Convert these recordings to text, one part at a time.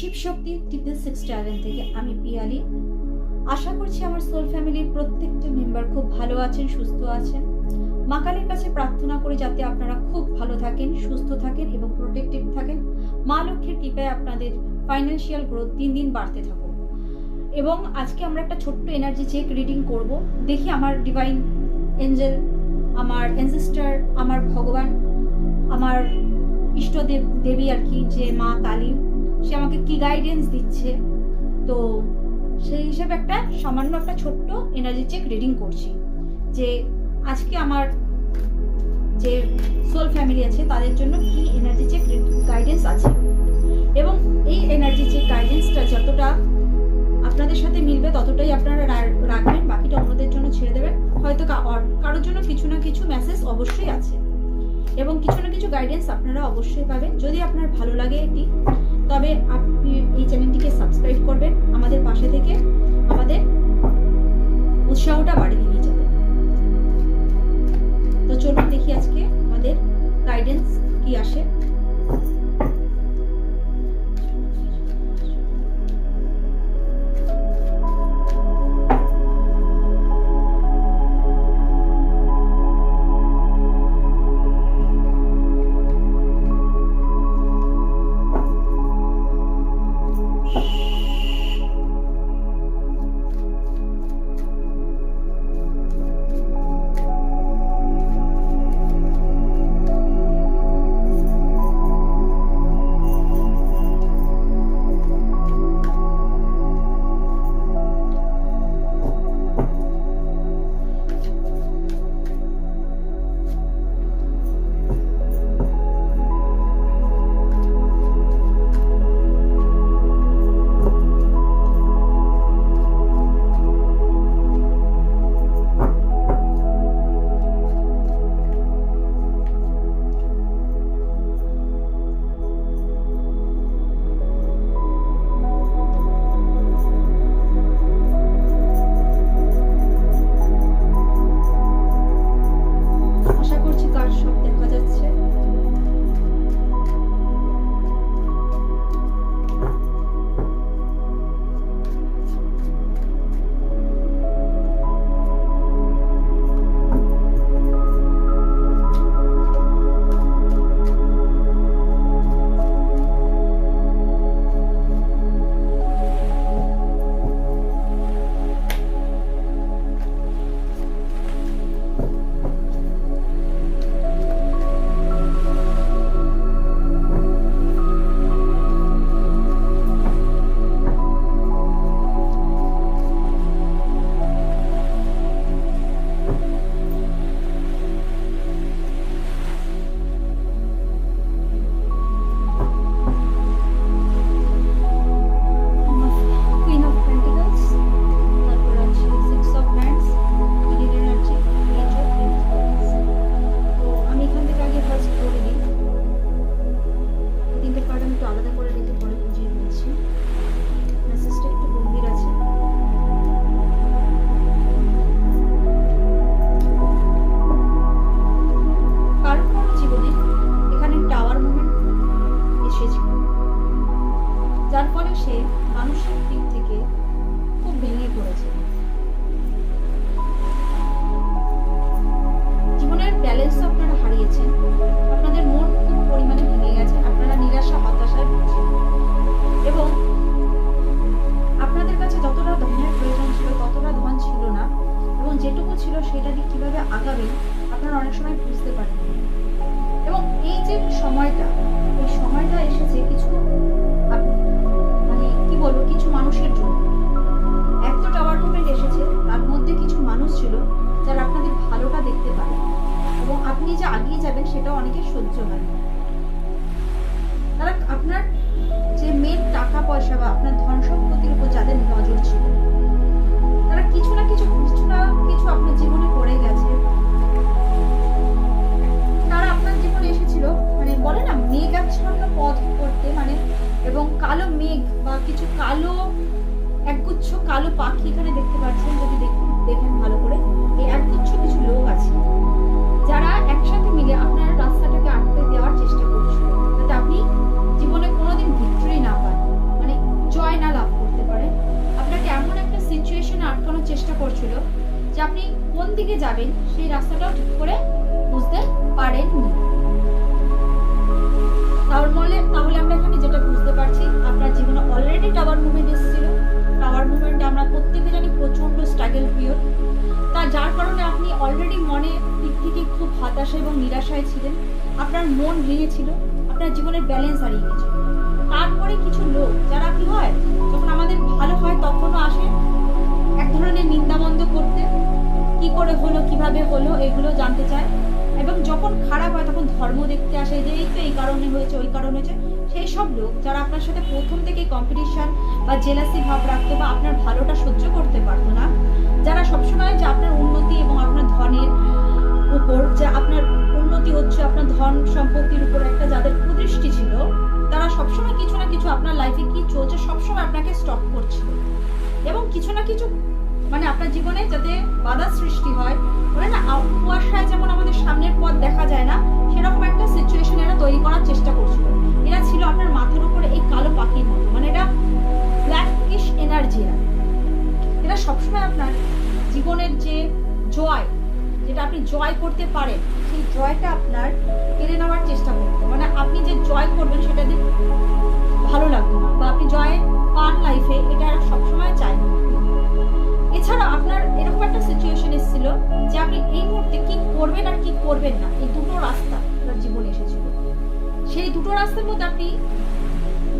Shivshakti triple six talent থেকে আমি পিয়ালি। আশা করছি আমার সোল ফ্যামিলির প্রত্যেকটা মেম্বার খুব ভালো আছেন, সুস্থ আছেন। মা কালীর কাছে প্রার্থনা করে যাতে আপনারা খুব ভালো থাকেন, সুস্থ থাকেন এবং প্রোটেক্টিভ থাকেন। মা লক্ষ্মীর কৃপায় আপনাদের ফাইন্যান্সিয়াল গ্রোথ দিন দিন বাড়তে থাকুক। এবং আজকে আমরা একটা ছোট্ট এনার্জি চেক রিডিং করব। দেখি আমার ডিভাইন এঞ্জেল আমার এনসিস্টার আমার ভগবান, আমার ইষ্টদেব দেবী আর কি, যে মা কালী। সে আমাকে কি গাইডেন্স দিচ্ছে? তো সেই হিসেবে একটা সামান্য একটা ছোট্ট এনার্জি চেক রিডিং করছি। যে আজকে আমার যে সোল ফ্যামিলি আছে, তাদের জন্য কি এনার্জি চেক গাইডেন্স আছে? এবং এই এনার্জি চেক গাইডেন্সটা যতটা আপনাদের সাথে মিলবে, ততটাই আপনারা রাখবেন, বাকিটা অন্যদের জন্য ছেড়ে দেবেন। হয়তো কারোর জন্য কিছু না কিছু মেসেজ অবশ্যই আছে। এবং কিছু না কিছু গাইডেন্স আপনারা অবশ্যই পাবেন। যদি আপনার ভালো লাগে এটি তবে আপনি এই চ্যানেলটিকে সাবস্ক্রাইব করবেন। মানসিক দিক থেকে একগুচ্ছ কালো পাখি এখানে দেখতে পাচ্ছেন, যদি দেখেন ভালো করে। এই একগুচ্ছ কিছু লোক আছে। যারা একসাথে মিলে আপনার রাস্তাটাকে আটকে দেওয়ার চেষ্টা যাতে আপনি জীবনে কোনোদিন ভিক্টরি না পান মানে জয় না লাভ করতে পারেন। আপনাকে এমন একটা সিচুয়েশনে আটকানোর চেষ্টা করছিল যে আপনি কোন দিকে যাবেন, সেই রাস্তাটাও ঠিক করে বুঝতে পারেননি। তাহলে তাহলে আমরা এখানে যেটা বুঝতে পারছি, আপনার জীবনে অলরেডি টাওয়ার মুভমেন্ট এসেছিল। টাওয়ার মুভমেন্টে আমরা প্রত্যেকে জানি প্রচণ্ড স্ট্রাগল পিরিয়ড তা যার কারণে আপনি অলরেডি মনে দিক থেকে খুব হতাশা এবং নিরাশায় ছিলেন। আপনার মন ভেঙেছিল, আপনার জীবনের ব্যালেন্স হারিয়ে গেছিল তারপরে কিছু লোক, যারা কি হয়, যখন আমাদের ভালো হয় তখনও আসে এক ধরনের নিন্দাবন্ধ করতে। কি করে হলো, কীভাবে হলো, এগুলো জানতে চায়। এবং যখন খারাপ হয়, তখন ধর্ম দেখতে আসে যে এই তো এই কারণে হয়েছে, ওই কারণে হয়েছে। সেই সব লোক যারা আপনার সাথে প্রথম থেকে কম্পিটিশন বা জেলাসি ভাব রাখতো বা আপনার ভালোটা সহ্য করতে পারতো না, যারা সবসময় যে আপনার উন্নতি এবং আপনার ধনের উপর, যে আপনার উন্নতি হচ্ছে, আপনার ধন সম্পত্তির উপর একটা যাদের কুদৃষ্টি ছিল, তারা সবসময় কিছু না কিছু আপনার লাইফে কি চলছে, সবসময় আপনাকে স্টপ করছিল। এবং কিছু না কিছু মানে আপনার জীবনে যাতে বাধা সৃষ্টি হয় বলে না কুয়াশায় যেমন আমাদের সামনের পথ দেখা যায় না, সেরকম একটা সিচুয়েশন এরা তৈরি করার চেষ্টা করছিল। এরা ছিল আপনার মাথার উপরে এই কালো পাখির মতো মানে এটা ব্ল্যাকিশ এনার্জি এরা। এরা সবসময় আপনার জীবনের যে জয়, যেটা আপনি জয় করতে পারেন, সেই জয়টা আপনার কেড়ে নেওয়ার চেষ্টা করবেন মানে আপনি যে জয় করবেন, সেটা ভালো লাগবে না, বা আপনি জয় পান লাইফে এটা সবসময় চাই। না এছাড়া আপনার এরকম একটা সিচুয়েশন এসেছিল যে আপনি এই মুহূর্তে কি করবেন আর কি করবেন না? এই দুটো রাস্তা আপনার জীবনে এসেছিল। সেই দুটো রাস্তার মধ্যে আপনি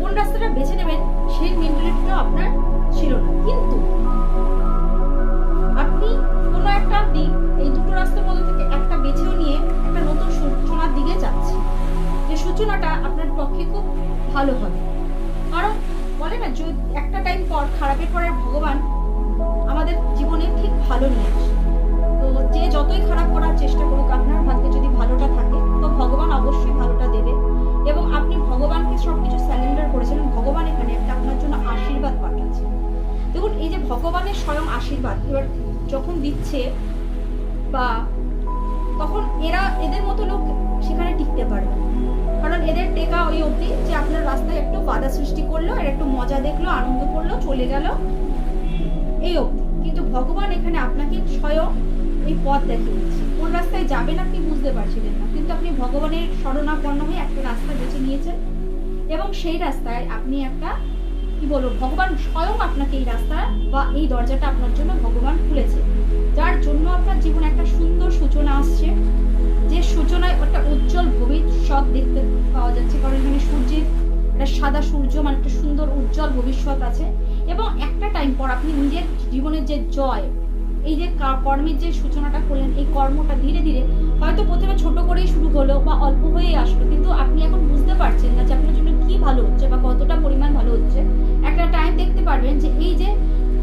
কোন রাস্তাটা বেছে নেবেন সেই মেন্টালিটিটাও আপনার ছিল না। কিন্তু আপনি কোনো একটা দিক এই দুটো রাস্তার মধ্যে থেকে একটা বেছেও নিয়ে একটা নতুন সূচনার দিকে যাচ্ছে যে সূচনাটা আপনার পক্ষে খুব ভালো হবে। কারণ বলে না যে একটা টাইম পর, খারাপের পরে ভগবান আমাদের জীবনে ঠিক ভালো নিয়ে আসে তো যে যতই খারাপ করার চেষ্টা করুক, আপনার ভাগ্যে যদি ভালোটা থাকে, তো ভগবান অবশ্যই ভালোটা দেবে। এবং আপনি ভগবানকে সব কিছু স্যালেন্ডার করেছিলেন ভগবান এখানে একটা আপনার জন্য আশীর্বাদ পাঠাচ্ছে দেখুন, এই যে ভগবানের স্বয়ং আশীর্বাদ, এবার যখন দিচ্ছে, বা তখন এরা এদের মতো লোক সেখানে টিকতে পারবে কারণ এদের টেকা ওই অবধি যে আপনার রাস্তায় একটু বাধা সৃষ্টি করল, আর একটু মজা দেখল, আনন্দ করল, চলে গেল, এই অবধি। কিন্তু ভগবান এখানে আপনাকে স্বয়ং এই পথ দেখিয়ে দিচ্ছে কোন রাস্তায় যাবেন আপনি বুঝতে পারছিলেন না। কিন্তু আপনি ভগবানের শরণাপন্ন হয়ে একটা রাস্তা বেছে নিয়েছেন এবং সেই রাস্তায় আপনি একটা, কি বলব, ভগবান স্বয়ং আপনাকে এই রাস্তা বা এই দরজাটা আপনার জন্য ভগবান খুলেছে। যার জন্য আপনার জীবনে একটা সুন্দর সূচনা আসছে। যে সূচনায় একটা উজ্জ্বল ভবিষ্যৎ দেখতে পাওয়া যাচ্ছে। কারণ এখানে সূর্যের একটা সাদা সূর্য মানে একটা সুন্দর উজ্জ্বল ভবিষ্যৎ আছে। এবং একটা টাইম পর আপনি নিজের জীবনের যে জয়, এই যে কর্মের যে সূচনাটা করলেন, এই কর্মটা ধীরে ধীরে হয়তো প্রথমে ছোট করেই শুরু হলো বা অল্প হয়েই আসলো, কিন্তু আপনি এখন বুঝতে পারছেন না যে আপনার জন্য কি ভালো হচ্ছে বা কতটা পরিমাণ ভালো হচ্ছে। একটা টাইম দেখতে পারবেন যে এই যে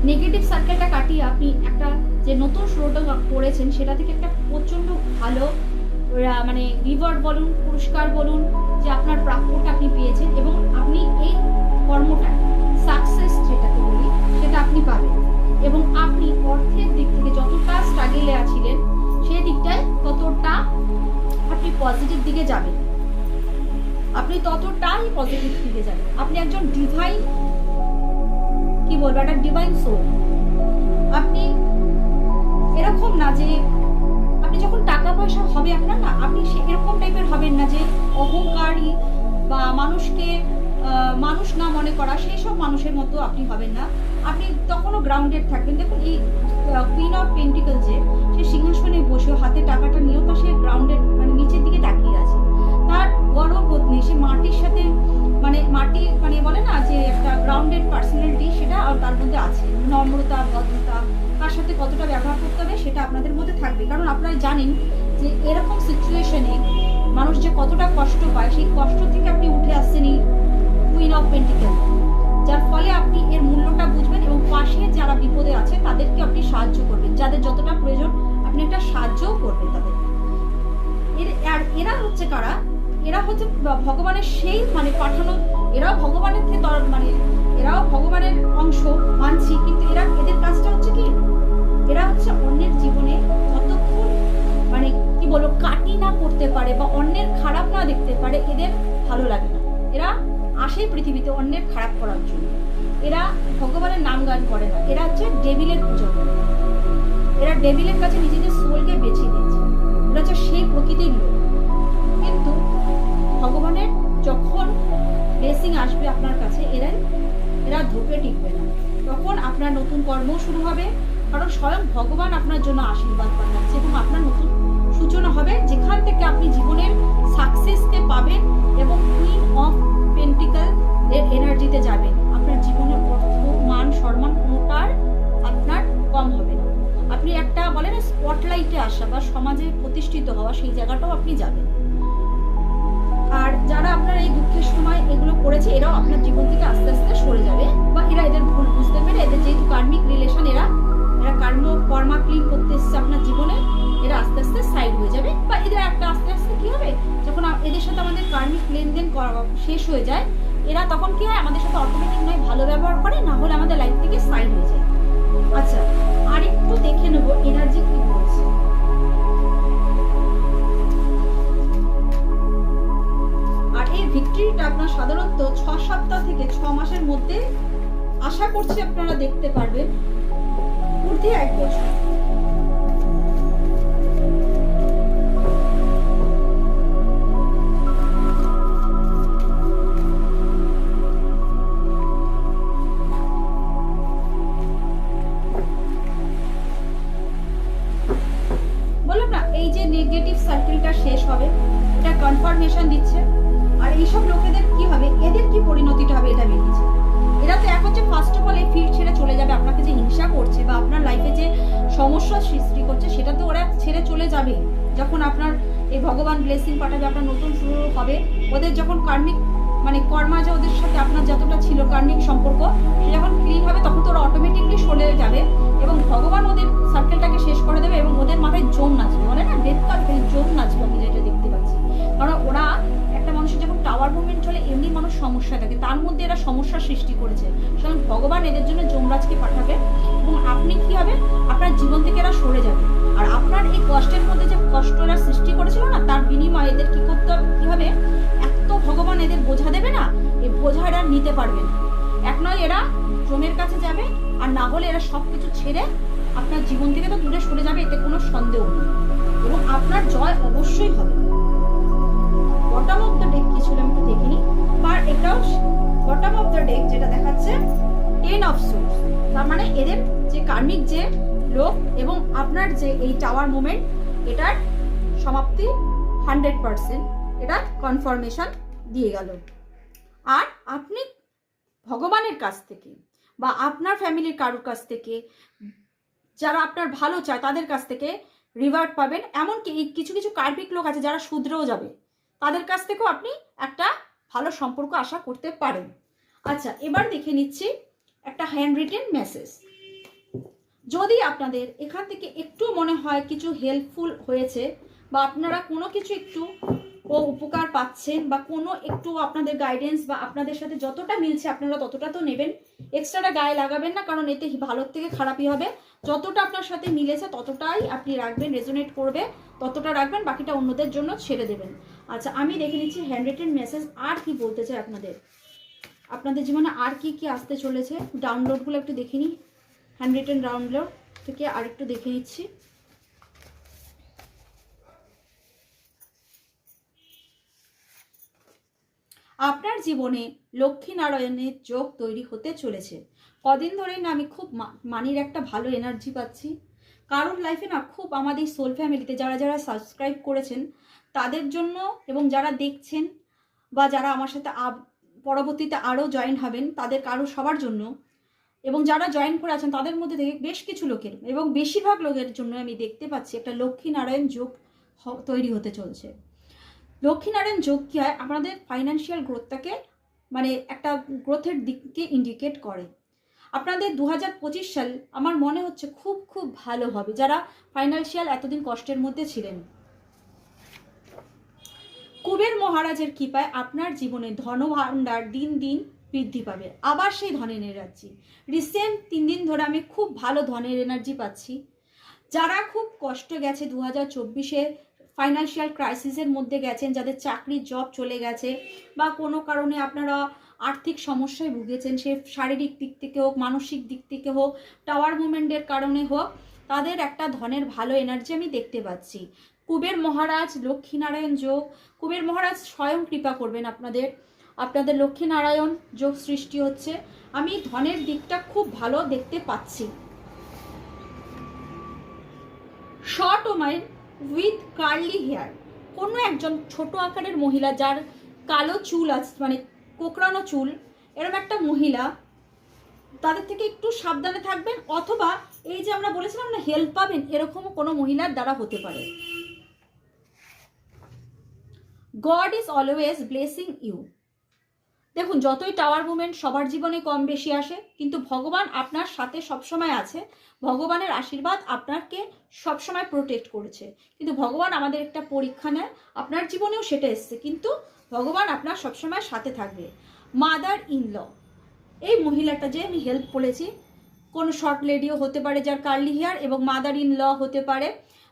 নেগেটিভ সার্কেলটা কাটিয়ে আপনি একটা যে নতুন শুরুটা করেছেন, সেটা থেকে একটা প্রচণ্ড ভালো মানে রিওয়ার্ড বলুন, পুরস্কার বলুন যে আপনার প্রাপ্যটা আপনি পেয়েছেন এবং আপনি এই কর্মটা ততটাই পজিটিভ দিকে যাবেন আপনি একজন ডিভাইন কি বলব, একটা ডিভাইন সোল আপনি এরকম না যে আপনি যখন টাকা পয়সা হবে আপনার না, আপনি সে এরকম টাইপের হবেন না যে অহংকারী বা মানুষকে মানুষ না মনে করা, সেই সব মানুষের মতো আপনি হবেন না। আপনি তখনও গ্রাউন্ডেড থাকবেন। দেখুন, এই কুইন অফ পেন্টিকল যে, সে সিংহাসনে বসে হাতে টাকাটা নিয়েও তা সে গ্রাউন্ডেড মানে নিচের দিকে তাকিয়ে আছে। তার গর্ববোধ নেই। সে মাটির সাথে মানে মাটি মানে বলে না যে একটা গ্রাউন্ডেড পার্সোনালিটি সেটা আর তার মধ্যে আছে। নম্রতা, ভদ্রতা, কার সাথে কতটা ব্যবহার করতে হবে সেটা আপনাদের মধ্যে থাকবে। কারণ আপনারা জানেন যে এরকম সিচুয়েশনে মানুষ যে কতটা কষ্ট পায়, সেই কষ্ট থেকে আপনি উঠে আসছেন এই কুইন অফ পেন্টিকেল যার ফলে আপনি এর মূল্যটা বুঝবেন এবং পাশে যারা বিপদে আছে, তাদেরকে আপনি সাহায্য করবেন। যাদের যতটা প্রয়োজন, আপনি একটা সাহায্যও করবেন তাদের এর, আর এরা হচ্ছে কারা? এরা হচ্ছে ভগবানের সেই মানে পাঠানো, এরাও ভগবানের থেকে মানে এরাও ভগবানের অংশ মানছি, কিন্তু এরা, এদের কাজটা হচ্ছে কি? এরা হচ্ছে অন্যের জীবনে যতক্ষণ মানে কি বলব, কাটি না করতে পারে বা অন্যের খারাপ না দেখতে পারে, এদের ভালো লাগে না। এরা আসে পৃথিবীতে অন্যের খারাপ করার জন্য। এরা ভগবানের নাম গান করে না। এরা হচ্ছে ডেভিলের পুজো এরা ডেভিলের কাছে নিজেদের সোলকে এরা টিকবে না। তখন আপনার নতুন কর্ম শুরু হবে, কারণ স্বয়ং ভগবান আপনার জন্য আশীর্বাদ পাঠাচ্ছে এবং আপনার নতুন সূচনা হবে, যেখান থেকে আপনি জীবনের সাকসেসকে পাবেন এবং কুইন অফ পেন্টিক্যাল এর এনার্জিতে যাবেন। আপনার জীবনের অর্থ, মান, সম্মান কোনোটার আপনার কম হবে না। আপনি একটা বলে না স্পটলাইটে আসা বা সমাজে প্রতিষ্ঠিত হওয়া সেই জায়গাটাও আপনি যাবেন। আর যারা আপনার এই দুঃখের সময় এগুলো করেছে, এরাও আপনার জীবন থেকে আস্তে আস্তে সরে যাবে। বা এরা এদের ভুল বুঝতে পেরে, এদের যেহেতু কার্মিক রিলেশন এরা এরা কর্ম কর্মা ক্লিন করতে এসছে আপনার জীবনে, এরা আস্তে আস্তে সাইড হয়ে যাবে। বা এদের একটা আস্তে আস্তে কী হবে? যখন এদের সাথে আমাদের কার্মিক লেনদেন শেষ হয়ে যায়, এরা তখন কী হয়? আমাদের সাথে অটোমেটিক নয়, ভালো ব্যবহার করে, না হলে আমাদের লাইফ থেকে সাইড হয়ে যায়। আচ্ছা আর একটু দেখে নেব এনার্জি কি ভিক্টরিটা আপনার সাধারণত ছ সপ্তাহ থেকে ছ মাসের মধ্যে আশা করছি আপনারা দেখতে পারবেন। ঊর্ধ্বে এক বছর। ব্লেসিং পাঠাবে, আপনার নতুন শুরু হবে। ওদের যখন কার্মিক মানে কর্মা যে ওদের সাথে আপনার যতটা ছিল কার্মিক সম্পর্ক যখন ক্লিন হবে, তখন তো ওরা অটোমেটিকলি সরে যাবে এবং ভগবান ওদের সার্কেলটাকে শেষ করে দেবে এবং ওদের মাথায় জোম নাচবে। বলে না ডেথ কার্ড জোম নাচবে, আমি যেটা দেখতে পাচ্ছি। কারণ ওরা একটা মানুষের যখন টাওয়ার মুভমেন্ট চলে, এমনি মানুষ সমস্যা থাকে। তার মধ্যে এরা সমস্যার সৃষ্টি করেছে। সুতরাং ভগবান এদের জন্য যমরাজকে পাঠাবে এবং আপনি কি হবে? আপনার জীবন থেকে এরা সরে যাবে। আর আপনার এই কষ্টের মধ্যে যে কষ্ট সৃষ্টি করেছিল না, তার বিনিময়ে এদের কি করতে হবে? কি হবে এত ভগবান এদের বোঝা দেবে না, এই বোঝা এরা নিতে পারবে না। এক নয়, এরা জমের কাছে যাবে, আর না হলে এরা সব কিছু ছেড়ে আপনার জীবন থেকে তো দূরে সরে যাবে, এতে কোনো সন্দেহ নেই। এবং আপনার জয় অবশ্যই হবে। বটম অফ দ্য ডেক কি ছিল আমি দেখিনি আর এটাও বটম অফ দ্য ডেক যেটা দেখাচ্ছে টেন অফ সোর্স তার মানে এদের যে কার্মিক যে লোক এবং আপনার যে এই টাওয়ার মোমেন্ট এটার সমাপ্তি হান্ড্রেড পার্সেন্ট এটা কনফার্মেশন দিয়ে গেল। আর আপনি ভগবানের কাছ থেকে বা আপনার ফ্যামিলির কারোর কাছ থেকে, যারা আপনার ভালো চায়, তাদের কাছ থেকে রিওয়ার্ড পাবেন। এমনকি কিছু কিছু কার্মিক লোক আছে যারা শুধরেও যাবে, তাদের কাছ থেকেও আপনি একটা ভালো সম্পর্ক আশা করতে পারেন। আচ্ছা এবার দেখে নিচ্ছি একটা হ্যান্ড রিটেন মেসেজ যদি আপনাদের এখান থেকে একটু মনে হয় কিছু হেল্পফুল হয়েছে বা আপনারা কোনো কিছু একটু ও উপকার পাচ্ছেন বা কোনো একটু আপনাদের গাইডেন্স বা আপনাদের সাথে যতটা মিলছে আপনারা ততটা তো নেবেন। এক্সট্রাটা গায়ে লাগাবেন না, কারণ এতে ভালোর থেকে খারাপই হবে। যতটা আপনার সাথে মিলেছে ততটাই আপনি রাখবেন রেজোনেট করবে, ততটা রাখবেন, বাকিটা অন্যদের জন্য ছেড়ে দেবেন। আচ্ছা আমি দেখে নিচ্ছি হ্যান্ড রিটেন মেসেজ আর কি বলতে চাই আপনাদের। আপনাদের জীবনে আর কি কি আসতে চলেছে? ডাউনলোডগুলো একটু দেখে নিই। হ্যান্ড রিটেন ডাউনলোড থেকে আরেকটু দেখে নিচ্ছি। আপনার জীবনে লক্ষ্মীনারায়ণের যোগ তৈরি হতে চলেছে। কদিন ধরেই না আমি খুব মানির একটা ভালো এনার্জি পাচ্ছি। কারোর লাইফে না খুব আমাদের সোল ফ্যামিলিতে যারা যারা সাবস্ক্রাইব করেছেন, তাদের জন্য এবং যারা দেখছেন বা যারা আমার সাথে পরবর্তীতে আরও জয়েন হবেন, তাদের কারও সবার জন্য এবং যারা জয়েন করে আছেন, তাদের মধ্যে থেকে বেশ কিছু লোকের এবং বেশিরভাগ লোকের জন্য আমি দেখতে পাচ্ছি একটা লক্ষ্মীনারায়ণ যোগ তৈরি হতে চলছে। লক্ষ্মীনারায়ণ যোগ কী হয়? আমাদের ফাইন্যান্সিয়াল গ্রোথটাকে মানে একটা গ্রোথের দিককে ইন্ডিকেট করে। আপনাদের দু পঁচিশ সাল আমার মনে হচ্ছে খুব খুব ভালো হবে, যারা ফাইন্যান্সিয়াল এতদিন কষ্টের মধ্যে ছিলেন। কুবের মহারাজের কৃপায় আপনার জীবনে ধনভাণ্ডার দিন দিন বৃদ্ধি পাবে। আবার সেই ধনের এনার্জি রিসেন্ট তিন দিন ধরে আমি খুব ভালো ধনের এনার্জি পাচ্ছি। যারা খুব কষ্ট গেছে দু হাজার চব্বিশে ফাইন্যান্সিয়াল ক্রাইসিসের মধ্যে গেছেন, যাদের চাকরির জব চলে গেছে, বা কোনো কারণে আপনারা আর্থিক সমস্যায় ভুগেছেন, সে শারীরিক দিক থেকে হোক, মানসিক দিক থেকে হোক টাওয়ার মুভমেন্টের কারণে হোক, তাদের একটা ধনের ভালো এনার্জি আমি দেখতে পাচ্ছি। কুবের মহারাজ লক্ষ্মীনারায়ণ যোগ। কুবের মহারাজ স্বয়ং কৃপা করবেন আপনাদের। আপনাদের লক্ষ্মীনারায়ণ যোগ সৃষ্টি হচ্ছে। আমি ধনের দিকটা খুব ভালো দেখতে পাচ্ছি। Short woman with curly hair কোনো একজন ছোট আকারের মহিলা যার কালো চুল আছে মানে কোকড়ানো চুল এরকম একটা মহিলা, তাদের থেকে একটু সাবধানে থাকবেন, অথবা এই যে আমরা বলেছিলাম না হেল্প পাবেন এরকমও কোনো মহিলার দ্বারা হতে পারে। God is always blessing you দেখুন, যতই টাওয়ার মুভমেন্ট সবার জীবনে কম বেশি আসে, কিন্তু ভগবান আপনার সাথে সবসময় আছে। ভগবানের আশীর্বাদ আপনাকে সবসময় প্রোটেক্ট করেছে। কিন্তু ভগবান আমাদের একটা পরীক্ষা নেয়, আপনার জীবনেও সেটা এসছে, কিন্তু ভগবান আপনার সবসময় সাথে থাকবে। মাদার ইন ল এই মহিলাটা যে আমি হেল্প করেছি, কোনো শর্ট লেডিও হতে পারে যার কার্লি হেয়ার এবং মাদার ইন ল হতে পারে,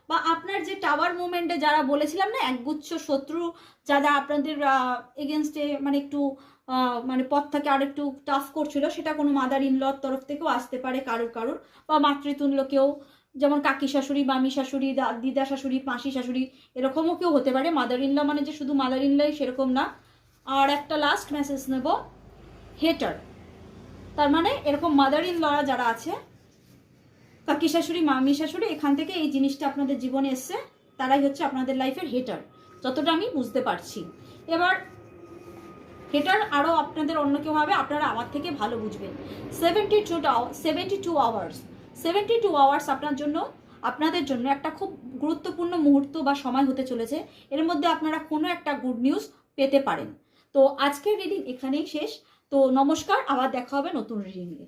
বা আপনার যে টাওয়ার মুভমেন্টে যারা বলেছিলাম না, একগুচ্ছ শত্রু যারা আপনাদের এগেনস্টে মানে একটু মানে পথটাকে আর একটু টাফ করছিল, সেটা কোনো মাদার ইন লর তরফ থেকেও আসতে পারে কারোর কারোর, বা মাতৃতুল্য কেউ, যেমন কাকি শাশুড়ি, মামি শাশুড়ি দিদা শাশুড়ি, মাসি শাশুড়ি, এরকমও কেউ হতে পারে। মাদার ইন ল মানে যে শুধু মাদার ইন লাই সেরকম না। আর একটা লাস্ট মেসেজ নেব হেটার তার মানে এরকম মাদার ইন লরা যারা আছে, কাকি শাশুড়ি, মামি শাশুড়ি, এখান থেকে এই জিনিসটা আপনাদের জীবনে এসছে, তারাই হচ্ছে আপনাদের লাইফের হেটার যতটা আমি বুঝতে পারছি। এবার হেটার আরও আপনাদের অন্য কেউ হবে, আপনারা আমার থেকে ভালো বুঝবেন। Seventy two seventy two hours seventy two hours আপনার জন্য, আপনাদের জন্য একটা খুব গুরুত্বপূর্ণ মুহূর্ত বা সময় হতে চলেছে। এর মধ্যে আপনারা কোনো একটা গুড নিউজ পেতে পারেন। তো আজকের রিডিং এখানেই শেষ। তো নমস্কার, আবার দেখা হবে নতুন রিডিংয়ে